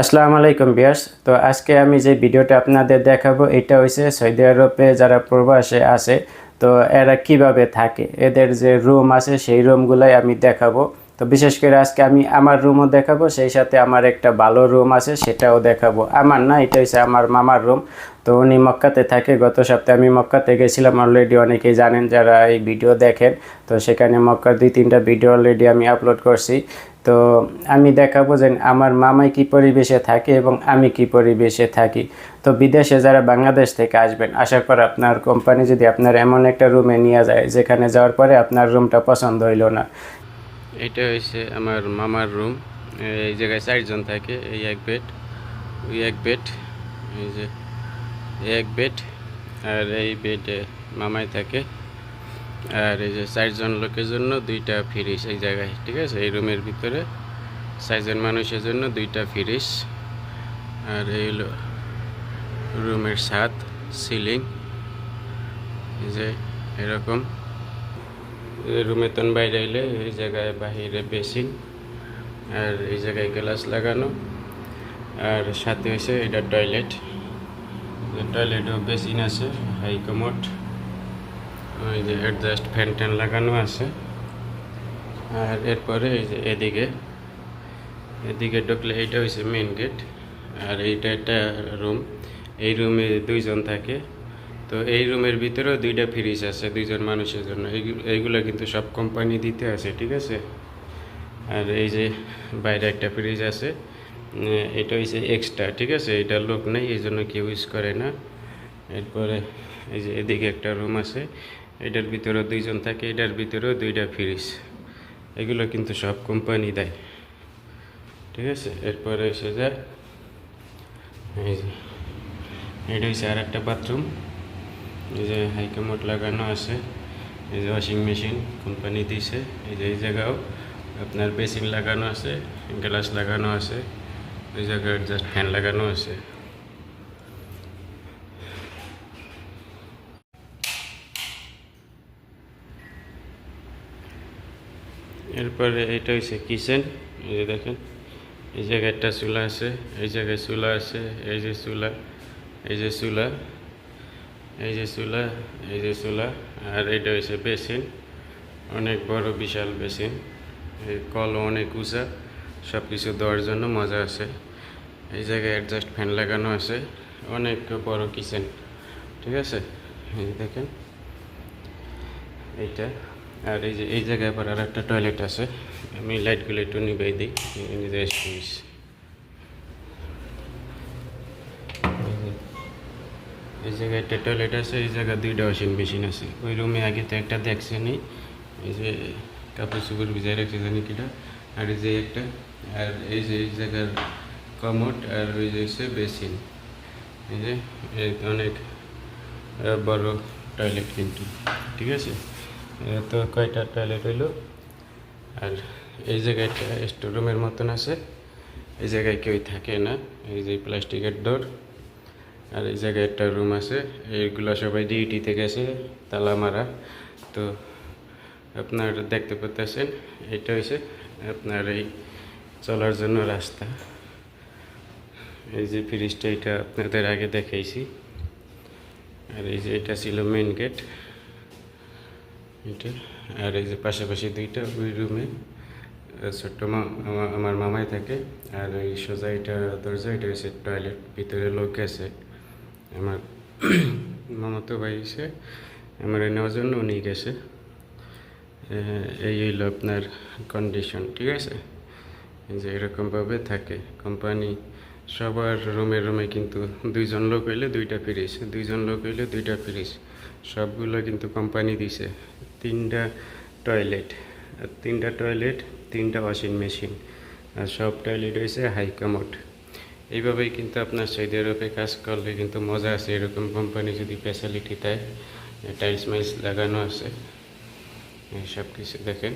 আসসালামু আলাইকুম বিয়ার্স তো আজকে আমি যে ভিডিওটা আপনাদের দেখাবো, এটা হচ্ছে সৌদি আরবে যারা প্রবাসে আছে, তো এরা কীভাবে থাকে? এদের যে রুম আছে, সেই রুমগুলাই আমি দেখাবো। তো বিশেষ করে আজকে আমি আমার রুমও দেখাবো, সেই সাথে আমার একটা ভালো রুম আছে, সেটাও দেখাবো। আমার না, এটা হচ্ছে আমার মামার রুম। তো উনি মক্কাতে থাকে, গত সপ্তাহে আমি মক্কাতে গেছিলাম। অলরেডি অনেকেই জানেন যারা এই ভিডিও দেখেন। তো সেখানে মক্কার দুই তিনটা ভিডিও অলরেডি আমি আপলোড করছি। তো আমি দেখাবো যে আমার মামাই কি পরিবেশে থাকে এবং আমি কি পরিবেশে থাকি। তো বিদেশে যারা বাংলাদেশ থেকে আসবেন আসার পর আপনার কোম্পানি যদি আপনার এমন একটা রুমে নিয়ে যায়, যেখানে যাওয়ার পরে আপনার রুমটা পছন্দ হইল না। এটা হচ্ছে আমার মামার রুম। এই জায়গায় চারজন থাকে, এই এক বেড, ওই এক বেড, এই যে এক বেড, আর এই বেডে মামাই থাকে। আর এই যে চারজন লোকের জন্য দুইটা ফ্রিজ এই জায়গায়, ঠিক আছে? এই রুমের ভিতরে চারজন মানুষের জন্য দুইটা ফ্রিজ আর এই হলো রুমের ছাদ সিলিং যে এরকম। রুমে তন বাইরে এলে এই জায়গায় বাহিরে বেসিন আর এই জায়গায় গ্লাস লাগানো। আর সাথে হয়েছে এটা টয়লেট টয়লেটও বেসিন আছে হাই কমোড ওই যে অ্যাডজাস্ট ফ্যান ট্যান লাগানো আছে। আর এরপরে এই যে এদিকে এদিকে ঢুকলে এইটা হয়েছে মেন গেট আর এইটা একটা রুম এই রুমে দুইজন থাকে। তো এই রুমের ভিতরেও দুইটা ফ্রিজ আছে দুইজন মানুষের জন্য। এইগু- এইগুলো কিন্তু সব কোম্পানি দিতে আছে, ঠিক আছে? আর এই যে বাইরে একটা ফ্রিজ আছে। এটা হচ্ছে এক্সট্রা ঠিক আছে? এটা লোক নেই, এই জন্য কেউ ইউজ করে না। এরপরে এই যে এদিকে একটা রুম আছে। এটার ভিতরেও দুইজন থাকে, এটার ভিতরেও দুইটা ফ্রিজ। এগুলো কিন্তু সব কোম্পানি দেয়। ঠিক আছে? এরপরে এসে যায় এই যে, এটা হচ্ছে আর একটা বাথরুম এই যে হাইকামোট লাগানো আছে। এই যে ওয়াশিং মেশিন কোম্পানি দিছে। এই যে এই জায়গাও আপনার বেসিন লাগানো আছে গ্লাস লাগানো আছে। ওই জায়গায় জাস্ট ফ্যান লাগানো আছে। এরপরে এটা হচ্ছে কিচেন, এই যে দেখেন, এই জায়গায় একটা চুলা আছে, এই জায়গায় চুলা আছে, এই যে চুলা, এই যে চুলা, এই যে চুলা, এই যে চুলা, আর এটা হচ্ছে বেসিন, অনেক বড় বিশাল বেসিন, এই কলও অনেক উঁচা সব কিছু দেওয়ার জন্য মজা আছে, এই জায়গায় অ্যাডজাস্ট ফ্যান লাগানো আছে, অনেক বড় কিচেন, ঠিক আছে? এই দেখেন, এইটা আর এই যে, এই জায়গায় আবার আর একটা টয়লেট আছে। আমি লাইটগুলো একটু নিবাই দিই। যে সুইচ এই জায়গায় একটা টয়লেট আছে, এই জায়গায় দুইটা ওয়াশিং মেশিন আছে। ওই রুমে আগে তো একটা দেখছে নি। এই যে কাপড় চুপড় ভিজাই রাখছে, জানি কিটা আর এই যে একটা, আর এই যে এই জায়গার কমোড আর ওই যে হচ্ছে বেসিন এই যে অনেক বড় টয়লেট কিন্তু। ঠিক আছে? তো কয়টা টয়লেট হইল? আর এই জায়গায় একটা স্টোর রুমের মতন আছে। এই জায়গায় কেউ থাকে না। এই যে প্লাস্টিকের ডোর আর এই জায়গায় একটা রুম আছে। এইগুলো সবাই ডিউটিতে গেছে, তালা মারা। তো আপনার দেখতে পাচ্ছেন এটা হচ্ছে আপনার এই চলার জন্য রাস্তা। এই যে ফ্রিজটা এটা আপনাদের আগে দেখাইছি। আর এই যে এটা ছিল মেন গেট এটা আর এই যে পাশাপাশি দুইটা ওই রুমে ছোট্ট আমার মামাই থাকে, আর ওই সোজা এটা দরজা, এটা হচ্ছে টয়লেট ভিতরে লোক আছে। আমার মামাতো ভাই এসে আমার নেওয়ার জন্য উনি গেছে। এই হইল আপনার কন্ডিশন ঠিক আছে? যে এরকমভাবে থাকে। কোম্পানি সবার রুমে রুমে কিন্তু দুইজন লোক হইলে দুইটা ফ্রিজ, দুইজন লোক হইলে দুইটা ফ্রিজ। সবগুলো কিন্তু কোম্পানি দিছে। তিনটা টয়লেট তিনটা টয়লেট তিনটা ওয়াশিং মেশিন আর সব টয়লেট হয়েছে হাই কমোড এইভাবেই কিন্তু আপনার সৌদি আরবে কাজ করলে কিন্তু মজা আছে। এরকম কোম্পানি যদি ফ্যাসিলিটি দেয় টাইলস মাইলস লাগানো আছে, এই সব কিছু দেখেন।